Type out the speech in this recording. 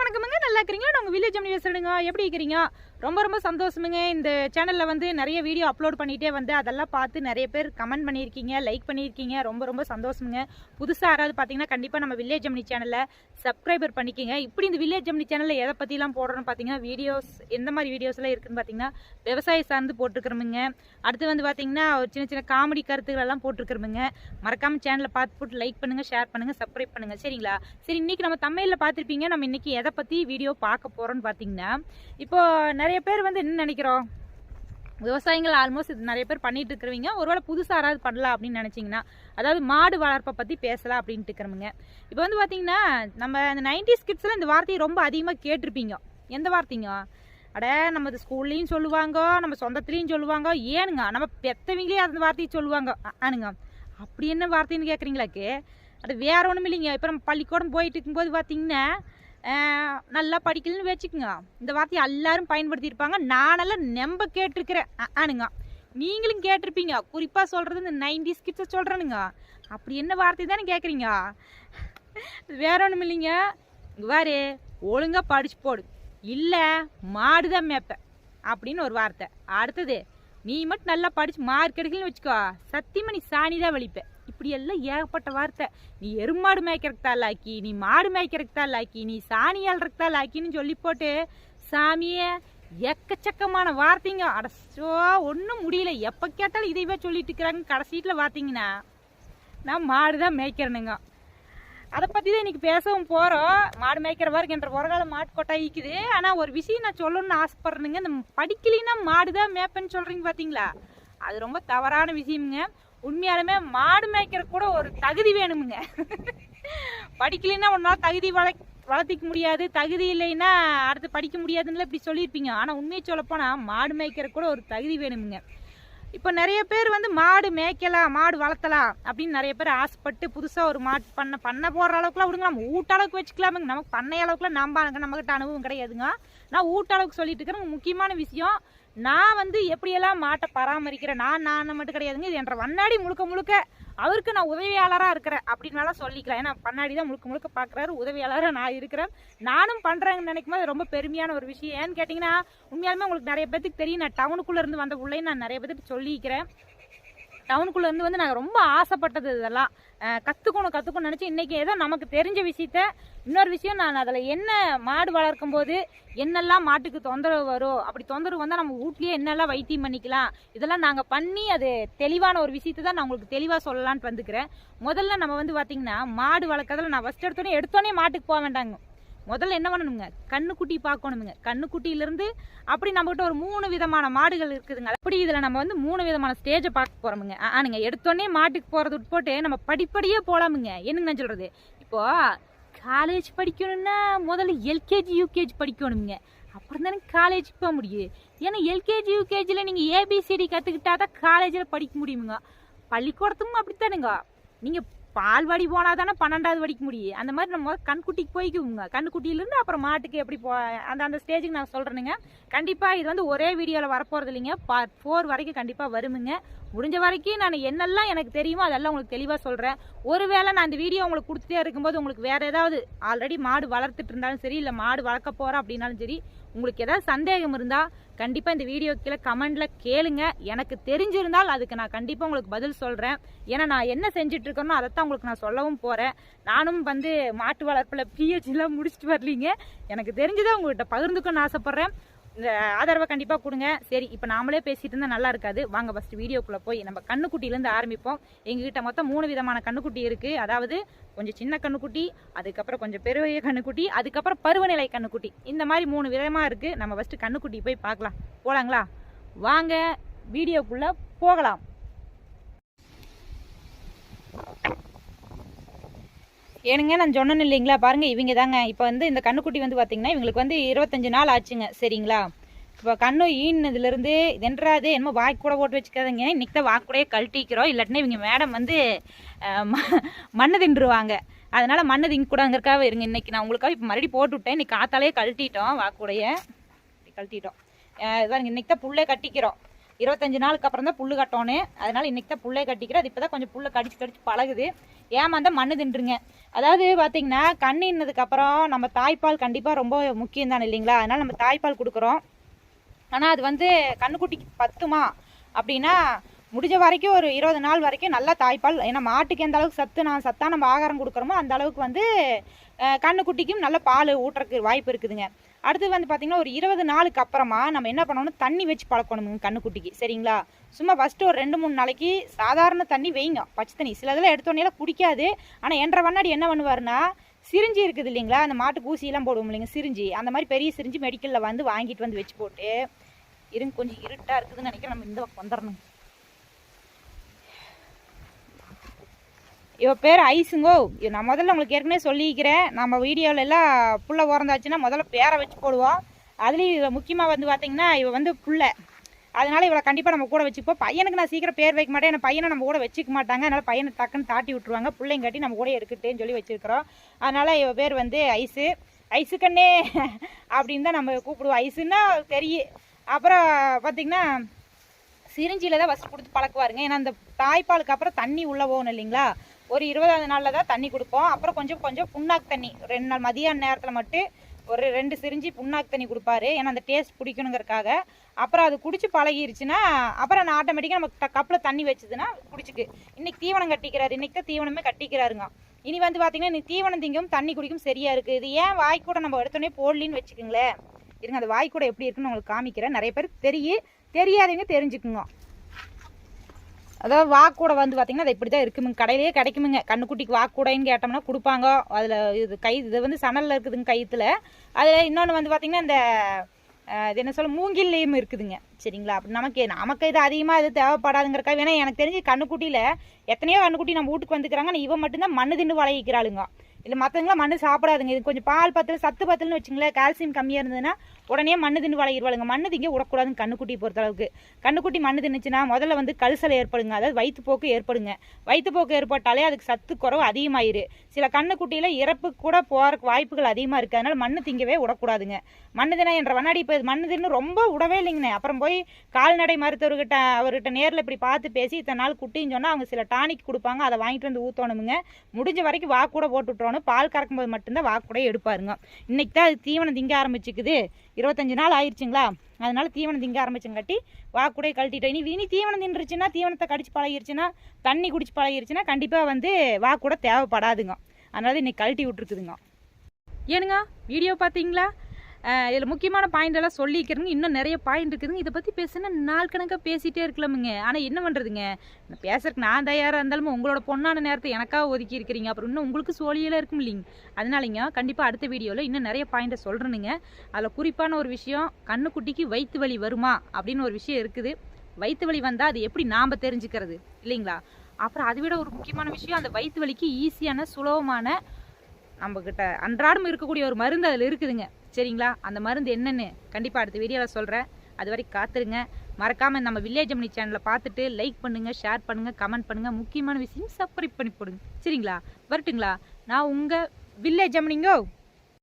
வணக்கமுங்க. நல்லா இருக்கிறீங்களா நாங்கள் வில்லேஜ் அம்மி பேசுறேங்க எப்படி இருக்கிறீங்க? ரொம்ப ரொம்ப சந்தோஷமுங்க. இந்த சேனலில் வந்து நிறைய வீடியோ அப்லோட் பண்ணிகிட்டே வந்து அதெல்லாம் பார்த்து நிறைய பேர் கமெண்ட் பண்ணியிருக்கீங்க லைக் பண்ணியிருக்கீங்க. ரொம்ப ரொம்ப சந்தோஷமுங்க. புதுசாக யாராவது பார்த்தீங்கன்னா கண்டிப்பாக நம்ம வில்லேஜ் அம்மி சேனலை சப்ஸ்கிரைபர் பண்ணிக்கோங்க. இப்படி இந்த வில்லேஜ் அம்மி சேனலில் எதை பற்றிலாம் போடுறோன்னு பார்த்தீங்கன்னா வீடியோஸ் எந்த மாதிரி வீடியோஸ்லாம் இருக்குன்னு பார்த்தீங்கன்னா விவசாயம் சார்ந்து போட்டிருக்கிறோமுங்க. அடுத்து வந்து பார்த்தீங்கன்னா ஒரு சின்ன சின்ன காமெடி கருத்துக்கள் எல்லாம் போட்டிருக்கிறோமுங்க. மறக்காமல் சேனலை பார்த்து போட்டு லைக் பண்ணுங்கள் ஷேர் பண்ணுங்கள் சப்ஸ்கிரைப் பண்ணுங்கள் சரிங்களா? சரி இன்றைக்கி நம்ம தமிழில் பார்த்துருப்பீங்க. நம்ம இன்னைக்கு எதை பற்றி வீடியோ பார்க்க போகிறோம்னு பார்த்தீங்கன்னா இப்போ நிறைய பேர் வந்து என்ன நினைக்கிறோம்? விவசாயிகள் ஆல்மோஸ்ட் இது நிறைய பேர் பண்ணிட்டு இருக்கிறவங்க ஒருவேளை புதுசாக யாராவது பண்ணலாம் அப்படின்னு நினச்சிங்கன்னா அதாவது மாடு வளர்ப்பை பற்றி பேசலாம் அப்படின்ட்டு இருக்கிறவங்க. இப்போ வந்து பார்த்தீங்கன்னா நம்ம இந்த நைன்டிஸ் ஸ்கிட்ஸில் இந்த வார்த்தையை ரொம்ப அதிகமாக கேட்டிருப்பீங்க. எந்த வார்த்தைங்க? அட நம்ம ஸ்கூல்லையும் சொல்லுவாங்க நம்ம சொந்தத்துலேயும் சொல்லுவாங்க. ஏனுங்க நம்ம பெத்தவங்களே அந்த வார்த்தையை சொல்லுவாங்க. ஆனுங்க. அப்படி என்ன வார்த்தைன்னு கேட்குறீங்களாக்கு அது வேற ஒன்றும் இல்லைங்க இப்போ நம்ம பள்ளிக்கூடம் போயிட்டு இருக்கும்போது பார்த்தீங்கன்னா நல்லா படிக்கலன்னு வச்சுக்கோங்க. இந்த வார்த்தையை எல்லாரும் பயன்படுத்தியிருப்பாங்க. நானெல்லாம் நம்ப கேட்டிருக்கிறேன். ஆனுங்க. நீங்களும் கேட்டிருப்பீங்க. குறிப்பாக சொல்கிறது இந்த நைன்டிஸ் கிட்ஸை சொல்கிறேனுங்க அப்படி என்ன வார்த்தை தானே கேட்குறீங்க? வேற ஒன்றும் இல்லைங்க. இங்க ஒழுங்காக படிச்சு போடு. இல்லை மாடு தான் மேய்ப்பேன் அப்படின்னு ஒரு வார்த்தை. அடுத்தது நீ மட்டும் நல்லா படித்து மார்க் எடுக்கலன்னு வச்சுக்கோ. சத்தியமணி சாணி தான் வலிப்பேன் இப்படியெல்லாம் ஏகப்பட்ட வார்த்தை. நீ எருமாடு மேய்க்கிறக்கு தான் லாக்கி நீ மாடு மேய்க்கிறக்கு தான் லாக்கி நீ சாணி அல்றதுக்கு தான் லாக்கின்னு சொல்லி போட்டு சாமியே எக்கச்சக்கமான வார்த்தைங்க. அடச்சோ ஒன்றும் முடியல. எப்போ கேட்டாலும் இதைவே சொல்லிட்டு இருக்கிறாங்க. கடைசீட்டில் பார்த்தீங்கன்னா நான் மாடு தான் மேய்க்கிறேனுங்க. அதை பற்றி தான் இன்னைக்கு பேசவும் போகிறோம் மாடு மேய்க்கிற வரைக்கும் என்ற உரகால மாட்டு கொட்டாய் இருக்குது ஆனால் ஒரு விஷயம் நான் சொல்லணும்னு ஆசைப்பட்றேனுங்க. இந்த படிக்கலின்னா மாடு தான் மேய்ப்பேன்னு சொல்கிறீங்க பார்த்தீங்களா அது ரொம்ப தவறான விஷயம்ங்க. உண்மையாலுமே மாடு மேய்க்கிற கூட ஒரு தகுதி வேணுமுங்க. படிக்கலைன்னா உன்னால் தகுதி வள வளர்த்திக்க முடியாது. தகுதி இல்லைன்னா அடுத்து படிக்க முடியாதுன்னு இப்படி சொல்லியிருப்பீங்க. ஆனால் உண்மையை சொல்லப்போனால் மாடு மேய்க்கிற கூட ஒரு தகுதி வேணுமுங்க. இப்போ நிறைய பேர் வந்து மாடு மேய்க்கலாம் மாடு வளர்த்தலாம் அப்படின்னு நிறைய பேர் ஆசைப்பட்டு புதுசாக ஒரு மாட்டு பண்ண பண்ண போடுற அளவுக்குலாம் விடுங்க நம்ம ஊட்ட அளவுக்கு வச்சுக்கலாமுங்க. நமக்கு பண்ணை அளவுக்குலாம் நம்ம நம்மகிட்ட அனுபவம் கிடையாதுங்க. நான் ஊட்ட அளவுக்கு சொல்லிட்டு இருக்கிறேன். முக்கியமான விஷயம் நான் வந்து எப்படியெல்லாம் மாட்டை பராமரிக்கிறேன் நான் நான் மட்டும் கிடையாதுங்க. இது என்ற வண்ணாடி முழுக்க முழுக்க அவருக்கு நான் உதவியாளராக இருக்கிறேன் அப்படின்னாலாம் சொல்லிக்கலாம் ஏன்னா பண்ணாடி தான் முழுக்க முழுக்க பார்க்குறாரு உதவியாளராக நான் இருக்கிறேன். நானும் பண்ணுறேங்கன்னு நினைக்கும் போது ரொம்ப பெருமையான ஒரு விஷயம். ஏன்னு கேட்டிங்கன்னா உண்மையாலுமே உங்களுக்கு நிறைய பேத்துக்கு தெரியும். நான் டவுனுக்குள்ளே இருந்து வந்த உள்ளே நான் நிறைய பேத்துக்கு சொல்லிக்கிறேன். டவுனுக்குள்ளே இருந்து வந்து நாங்கள் ரொம்ப ஆசைப்பட்டது இதெல்லாம். கற்றுக்கணும் கற்றுக்கணும் நினச்சி இன்றைக்கி ஏதோ நமக்கு தெரிஞ்ச விஷயத்த இன்னொரு விஷயம் நான் அதில் என்ன மாடு வளர்க்கும் போது என்னெல்லாம் மாட்டுக்கு தொந்தரவு வரும் அப்படி தொந்தரவு வந்தால் நம்ம வீட்லேயே என்னெல்லாம் வைத்தியம் பண்ணிக்கலாம் இதெல்லாம் நாங்கள் பண்ணி அது தெளிவான ஒரு விஷயத்தை தான் நான் உங்களுக்கு தெளிவாக சொல்லலான்ட்டு வந்துக்கிறேன். முதல்ல நம்ம வந்து பார்த்திங்கன்னா மாடு வளர்க்கறதுல நான் ஃபஸ்ட் எடுத்தோடனே எடுத்தோடனே மாட்டுக்கு போக வேண்டாங்க. முதல்ல என்ன பண்ணணுங்க? கண்ணுக்குட்டி பார்க்கணுமுங்க கண்ணுக்குட்டியிலேருந்து அப்படி நம்மகிட்ட ஒரு மூணு விதமான மாடுகள் இருக்குதுங்க. அப்படி இதில் நம்ம வந்து மூணு விதமான ஸ்டேஜை பார்க்க போகிறோமுங்க ஆனுங்க எடுத்தோடனே மாட்டுக்கு போகிறது போட்டு நம்ம படிப்படியே போகலாமுங்க என்னங்க நான் சொல்கிறது இப்போது காலேஜ் படிக்கணும்னா முதல்ல எல்கேஜி யூகேஜி படிக்கணுங்க அப்புறம் தானே காலேஜுக்கு போக முடியும். ஏன்னா எல்கேஜி யூகேஜியில் நீங்கள் ஏபிசிடி கற்றுக்கிட்டா தான் காலேஜில் படிக்க முடியுமுங்க. பள்ளிக்கூடத்துக்கும் அப்படித்தானுங்க. நீங்கள் பால்வாடி போனால் தானே பன்னெண்டாவது படிக்க முடியும். அந்த மாதிரி நம்ம கண்குட்டிக்கு போய்க்குவோங்க. கண்குட்டியிலேருந்து அப்புறம் மாட்டுக்கு எப்படி போ அந்த அந்த ஸ்டேஜுக்கு நான் சொல்கிறேனுங்க கண்டிப்பாக இது வந்து ஒரே வீடியோவில் வரப்போகிறது இல்லைங்க. பார்ட் ஃபோர் வரைக்கும் கண்டிப்பாக வருமுங்க. முடிஞ்ச வரைக்கும் நான் என்னெல்லாம் எனக்கு தெரியுமோ அதெல்லாம் உங்களுக்கு தெளிவாக சொல்கிறேன் ஒருவேளை நான் இந்த வீடியோ உங்களுக்கு கொடுத்துட்டே இருக்கும்போது உங்களுக்கு வேறு ஏதாவது ஆல்ரெடி மாடு வளர்த்துட்டு இருந்தாலும் சரி இல்லை மாடு வளர்க்க போகிறோம் அப்படின்னாலும் சரி உங்களுக்கு ஏதாவது சந்தேகம் இருந்தால் கண்டிப்பாக இந்த வீடியோ கீழே கமெண்டில் கேளுங்க. எனக்கு தெரிஞ்சிருந்தால் அதுக்கு நான் கண்டிப்பாக உங்களுக்கு பதில் சொல்கிறேன் ஏன்னா நான் என்ன செஞ்சிட்ருக்கேனோ அதைத்தான் உங்களுக்கு நான் சொல்லவும் போகிறேன் நானும் வந்து மாட்டு வளர்ப்பில் பிஹெச்லாம் முடிச்சுட்டு வரலீங்க. எனக்கு தெரிஞ்சதை உங்கள்கிட்ட பகிர்ந்துக்கணும்னு ஆசைப்பட்றேன். இந்த ஆதரவை கண்டிப்பாக கொடுங்க. சரி இப்போ நாமளே பேசிட்டு இருந்தால் நல்லா இருக்காது. வாங்க ஃபஸ்ட் வீடியோக்குள்ளே போய் நம்ம கண்ணுக்குட்டியிலேருந்து ஆரம்பிப்போம். எங்ககிட்ட மொத்தம் மூணு விதமான கண்ணுக்குட்டி இருக்குது அதாவது கொஞ்சம் சின்ன கண்ணுக்குட்டி அதுக்கப்புறம் கொஞ்சம் பெரிய கண்ணுக்குட்டி அதுக்கப்புறம் பருவநிலை கண்ணுக்குட்டி. இந்த மாதிரி மூணு விதமாக இருக்குது நம்ம ஃபஸ்ட்டு கண்ணுக்குட்டி போய் பார்க்கலாம். போகலாங்களா வாங்க வீடியோக்குள்ளே போகலாம். ஏனுங்க நான் சொன்னேன் இல்லைங்களா? பாருங்கள் இவங்க தாங்க. இப்போ வந்து இந்த கண்ணுக்குட்டி வந்து பார்த்தீங்கன்னா இவங்களுக்கு வந்து இருபத்தஞ்சு நாள் ஆச்சுங்க சரிங்களா? இப்போ கண்ணு ஈனதுலேருந்து இதென்றாது என்னமோ வாய் கூட போட்டு வச்சுக்காதீங்க. இன்னைக்கு தான் வாக்கு கழட்டிக்கிறோம். இல்லாட்டினா இவங்க மேடம் வந்து ம- மண்ணை தின்றுவாங்க. அதனால மண்ணை திங்க கூடாங்கிறக்காக இருங்க இன்னைக்கு நான் உங்களுக்காக இப்போ மறுபடியும் போட்டு விட்டேன். இன்னைக்கு காத்தாலே கழட்டிட்டோம் வாக்குடைய கழட்டிட்டோம். அஹ், இன்றைக்கி தான் புல்லே கட்டிக்கிறோம். இருபத்தஞ்சு நாளுக்கு அப்புறம் தான் புல் கட்டணும் அதனால இன்னைக்கு தான் புல்லே கட்டிக்கிறேன். அது இப்போ தான் கொஞ்சம் புல்லை கடிச்சு கடிச்சு பழகுது. ஏமாந்தால் மண்ணு தின்றுங்க. அதாவது பார்த்தீங்கன்னா கண்ணு அப்புறம் நம்ம தாய்ப்பால் கண்டிப்பாக ரொம்ப முக்கியம் தானே இல்லைங்களா? அதனால நம்ம தாய்ப்பால் கொடுக்குறோம். ஆனால் அது வந்து கண்ணுக்குட்டிக்கு பத்துமா? அப்படின்னா முடிஞ்ச வரைக்கும் ஒரு இருபது நாள் வரைக்கும் நல்லா தாய்ப்பால். ஏன்னா மாட்டுக்கு எந்த அளவுக்கு சத்து நான் சத்தாக நம்ம ஆகாரம் கொடுக்குறோமோ அந்த அளவுக்கு வந்து கண்ணுக்குட்டிக்கும் நல்ல பால் ஊட்டுறதுக்கு வாய்ப்பு இருக்குதுங்க. அடுத்து வந்து பார்த்திங்கன்னா ஒரு இருபது நாளுக்கு அப்புறமா நம்ம என்ன பண்ணணும்? தண்ணி வச்சு பழக்கணுமுங்க கண்ணுக்குட்டிக்கு. சரிங்களா? சும்மா ஃபஸ்ட்டு ஒரு ரெண்டு மூணு நாளைக்கு சாதாரண தண்ணி வைங்க. பச்சை தண்ணி. சில இதெல்லாம் எடுத்தோடனே குடிக்காது. ஆனால் என்ற வண்ணாடி என்ன பண்ணுவாருன்னா சிரிஞ்சி இருக்குது இல்லைங்களா? அந்த மாட்டுக்கு ஊசியெல்லாம் போடுவோம் இல்லைங்க சிரிஞ்சி. அந்த மாதிரி பெரிய சிரிஞ்சி மெடிக்கலில் வந்து வாங்கிட்டு வந்து வச்சு போட்டு இருங்க கொஞ்சம் இருட்டாக இருக்குதுன்னு நினைக்கிறேன். நம்ம இந்த வந்துடணும் இவ பேர் ஐஸுங்கோ நான் முதல்ல உங்களுக்கு ஏற்கனவே சொல்லிக்கிறேன் நம்ம வீடியோவில் எல்லாம் புள்ள உறந்தாச்சுன்னா முதல்ல பேரை வச்சு போடுவோம். அதுலேயும் இவ முக்கியமாக வந்து பார்த்தீங்கன்னா இவ வந்து புள்ள. அதனால் இவளை கண்டிப்பாக நம்ம கூட வச்சுப்போம். பையனுக்கு நான் சீக்கிரம் பேர் வைக்க மாட்டேன். என் பையனை நம்ம கூட வச்சுக்க மாட்டாங்க. அதனால் பையனை டக்குன்னு தாட்டி விட்டுருவாங்க. பிள்ளைங்க கட்டி நம்ம கூட இருக்கட்டேன்னு சொல்லி வச்சுருக்கிறோம். அதனால் இவ பேர் வந்து ஐஸு ஐஸு கண்ணே அப்படின்னு தான் நம்ம கூப்பிடுவோம். ஐஸுன்னா தெரியும் அப்புறம் பார்த்தீங்கன்னா சிரிஞ்சியில் தான் ஃபஸ்ட்டு கொடுத்து பழக்குவாருங்க. ஏன்னா அந்த தாய்ப்பாலுக்கு அப்புறம் தண்ணி உள்ளே போகணும் இல்லைங்களா? ஒரு இருபதாவது நாளில் தான் தண்ணி கொடுப்போம். அப்புறம் கொஞ்சம் கொஞ்சம் புண்ணாக்கு தண்ணி. ரெண்டு நாள் மதியான நேரத்தில் மட்டும் ஒரு ரெண்டு சிரிஞ்சி புண்ணாக்கு தண்ணி கொடுப்பாரு. ஏன்னா அந்த டேஸ்ட் பிடிக்கணுங்கிறக்காக அப்புறம் அது குடிச்சு பழகிருச்சுன்னா அப்புறம் நான் ஆட்டோமேட்டிக்காக நம்ம கப்பில் தண்ணி வச்சதுன்னா குடிச்சுக்கு. இன்னைக்கு தீவனம் கட்டிக்கிறாரு. இன்னைக்கு தான் தீவனமே கட்டிக்கிறாருங்க. இனி வந்து பார்த்தீங்கன்னா இன்னைக்கு தீவனம் திங்கும் தண்ணி குடிக்கும் சரியா இருக்குது இது ஏன் வாய் கூட நம்ம எடுத்தோடனே போடலின்னு வச்சுக்கோங்களேன். இருங்க அந்த வாய் கூட எப்படி இருக்குன்னு உங்களுக்கு காமிக்கிறேன். நிறைய பேருக்கு தெரியும் தெரியாதவங்க தெரிஞ்சுக்குங்க. அதாவது வாக்கூடை வந்து பார்த்தீங்கன்னா அது இப்படி தான் இருக்குமுங்க. கடையிலேயே கிடைக்குமுங்க. கண்ணுக்குட்டிக்கு வாக்கூடைன்னு கேட்டோம்னா கொடுப்பாங்க. அதில் இது கை இது வந்து சணலில் இருக்குதுங்க கயிற்றுல அதில் இன்னொன்று வந்து பார்த்தீங்கன்னா இந்த இது என்ன சொல்ல மூங்கில்லையும் இருக்குதுங்க. சரிங்களா? அப்படி நமக்கு நமக்கு இது அதிகமாக இது தேவைப்படாதுங்கிறக்கா வேணா எனக்கு தெரிஞ்சு கண்ணுக்குட்டியில் எத்தனையோ கண்ணுக்குட்டி நம்ம வீட்டுக்கு வந்துக்கிறாங்க. ஆனால் இவன் மட்டும்தான் மண்ணு தின்னு வளையிக்கிறாளுங்க. இல்லை மற்றவங்களாம் மண் சாப்பிடாதுங்க. இது கொஞ்சம் பால் பத்தில் சத்து பத்தல்னு வச்சுங்களேன் கால்சியம் கம்மியாக இருந்ததுன்னா உடனே மண்ணு தின்னு வளையிடுவாளுங்க மண்ணு திங்க விடக்கூடாதுங்க கண்ணுக்குட்டி பொறுத்தளவுக்கு. கண்ணுக்குட்டி மண்ணு தின்னுச்சுன்னா முதல்ல வந்து கல்சலை ஏற்படுங்க. அதாவது வயிற்றுப்போக்கு ஏற்படுங்க. வயிற்றுப்போக்கு ஏற்பட்டாலே அதுக்கு சத்து குறைவு அதிகமாயிரு. சில கண்ணுக்குட்டியில் இறப்பு கூட போகிறக்கு வாய்ப்புகள் அதிகமாக இருக்குது அதனால் மண்ணு திங்கவே விடக்கூடாதுங்க. மண்ணு தின என்ற வண்ணாடி இப்போ மண்ணு தின்னு ரொம்ப விடவே இல்லைங்கண்ணே. அப்புறம் போய் கால்நடை மருத்துவர்கிட்ட அவர்கிட்ட நேரில் இப்படி பார்த்து பேசி இத்தனை நாள் குட்டின்னு சொன்னால் அவங்க சில டானிக் கொடுப்பாங்க. அதை வாங்கிட்டு வந்து ஊற்றணுமுங்க முடிஞ்ச வரைக்கும் வா கூட போட்டு விட்றணும் பால் கறக்கும்போது மட்டும்தான் வாக்கு எடுப்பாருங்க. இன்றைக்கி தான் அது தீவனம் திங்க ஆரம்பிச்சுக்குது. இருபத்தஞ்சி நாள் ஆயிடுச்சுங்களா அதனால தீவனம் திங்க ஆரம்பிச்சங்காட்டி வாக்குடைய கழட்டிட்டோம். இனி இனி தீவனம் தின்றுச்சுன்னா தீவனத்தை கடிச்சு பழகிருச்சுன்னா தண்ணி குடிச்சு பழகிருச்சுன்னா கண்டிப்பாக வந்து வாக்கூட தேவைப்படாதுங்க. அதனால இன்னைக்கு கழட்டி விட்டுருக்குதுங்க. ஏனுங்க வீடியோ பார்த்தீங்களா? இதில் முக்கியமான பாயிண்ட் எல்லாம் சொல்லிக்கிறேங்க. இன்னும் நிறைய பாயிண்ட் இருக்குதுங்க. இதை பற்றி பேசுனா நாள் கணக்காக பேசிகிட்டே இருக்கலாமுங்க. ஆனால் என்ன பண்ணுறதுங்க நான் பேசுறதுக்கு நான் தயாராக இருந்தாலும் உங்களோட பொண்ணான நேரத்தை எனக்காக ஒதுக்கி இருக்கிறீங்க. அப்புறம் இன்னும் உங்களுக்கு சோழியெல்லாம் இருக்கும் இல்லைங்க. அதனாலங்க கண்டிப்பாக அடுத்த வீடியோவில் இன்னும் நிறைய பாயிண்ட்டை சொல்கிறேனுங்க அதில் குறிப்பான ஒரு விஷயம் கண்ணுக்குட்டிக்கு வயிற்று வலி வருமா? அப்படின்னு ஒரு விஷயம் இருக்குது. வயிற்று வலி வந்தால் அது எப்படி நாம் தெரிஞ்சுக்கிறது? இல்லைங்களா? அப்புறம் அதை விட ஒரு முக்கியமான விஷயம் அந்த வயிற்று வலிக்கு ஈஸியான சுலபமான நம்மக்கிட்ட அன்றாடம் இருக்கக்கூடிய ஒரு மருந்து அதில் இருக்குதுங்க. சரிங்களா? அந்த மருந்து என்னென்னு கண்டிப்பாக அடுத்த வீடியோவில் சொல்கிறேன் அது வரைக்கும் காத்துருங்க. மறக்காமல் நம்ம வில்லேஜ் அம்னி சேனலை பார்த்துட்டு லைக் பண்ணுங்கள் ஷேர் பண்ணுங்கள் கமெண்ட் பண்ணுங்கள் முக்கியமான விஷயம் சப்ஸ்கிரைப் பண்ணி போடுங்க. சரிங்களா? வரட்டுங்களா? நான் உங்கள் வில்லேஜ் அம்னிங்கோ